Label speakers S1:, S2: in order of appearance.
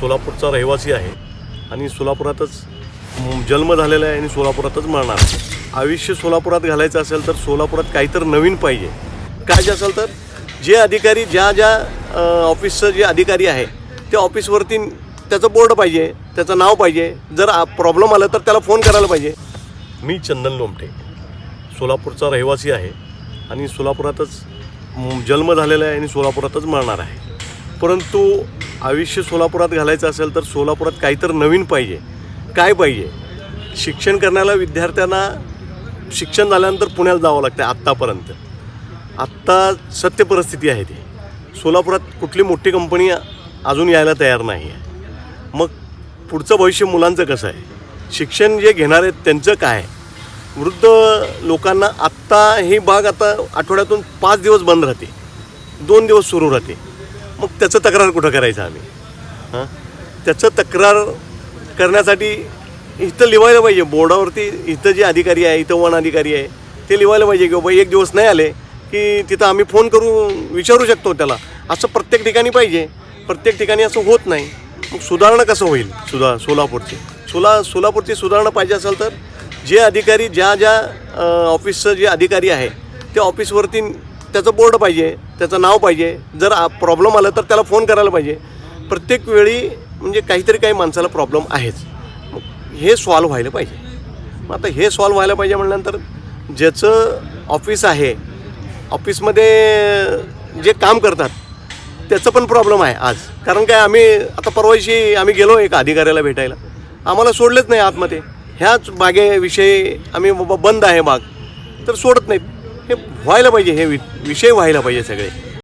S1: सोलापूरचा रहिवासी आहे आणि सोलापुरातच जन्म झालेला आहे आणि सोलापुरातच मरणार आहे. आयुष्य सोलापुरात घालायचं असेल तर सोलापुरात काहीतरी नवीन पाहिजे. काय जे असेल तर जे अधिकारी ज्या ज्या ऑफिसचं जे अधिकारी आहे त्या ऑफिसवरती त्याचं बोर्ड पाहिजे त्याचं नाव पाहिजे. जर प्रॉब्लेम आलं तर त्याला फोन करायला पाहिजे. मी चंदन लोमटे सोलापूरचा रहिवासी आहे आणि सोलापुरातच जन्म झालेला आहे आणि सोलापुरातच मरणार आहे. परंतु आयुष्य सोलापुरात घालायचं असेल तर सोलापुरात काहीतर नवीन पाहिजे. काय पाहिजे? शिक्षण करण्याला विद्यार्थ्यांना शिक्षण झाल्यानंतर पुण्याला जावं लागतं आत्तापर्यंत. आत्ता सत्य परिस्थिती आहे ती. सोलापुरात कुठली मोठी कंपनी अजून यायला तयार नाही आहे मग पुढचं भविष्य मुलांचं कसं आहे? शिक्षण जे घेणार आहेत त्यांचं काय? वृद्ध लोकांना आत्ता ही बाग आता आठवड्यातून पाच दिवस बंद राहते. दोन दिवस सुरू राहते. मग त्याचं तक्रार कुठं करायचं आम्ही? हां? त्याचं तक्रार करण्यासाठी इथं लिवायला पाहिजे. बोर्डावरती इथं जे अधिकारी आहे इथं वन अधिकारी आहे ते लिवायला पाहिजे की बाबा एक दिवस नाही आले की तिथं आम्ही फोन करून विचारू शकतो त्याला. असं प्रत्येक ठिकाणी पाहिजे. प्रत्येक ठिकाणी असं होत नाही. मग सुधारणा कसं होईल? सुधा सोलापूरची. सोला सोलापूरची सुधारणा पाहिजे असेल तर जे अधिकारी ज्या ज्या ऑफिसचं जे अधिकारी आहे त्या ऑफिसवरती त्याचं बोर्ड पाहिजे. त्याचं नाव पाहिजे. जर प्रॉब्लेम आलं तर त्याला फोन करायला पाहिजे. प्रत्येक वेळी म्हणजे काहीतरी काही माणसाला प्रॉब्लेम आहेच. मग हे सॉल्व्ह व्हायला पाहिजे. मग आता हे सॉल्व्ह व्हायला पाहिजे म्हटल्यानंतर ज्याचं ऑफिस आहे ऑफिसमध्ये जे काम करतात त्याचं पण प्रॉब्लेम आहे आज. कारण काय आम्ही आता परवाशी आम्ही गेलो एका अधिकाऱ्याला भेटायला. आम्हाला सोडलेच नाही आतमध्ये. ह्याच बागेविषयी आम्ही बाबा बंद आहे बाग. तर सोडत नाहीत. हे व्हायला पाहिजे हे वि विषय व्हायला पाहिजे सगळे.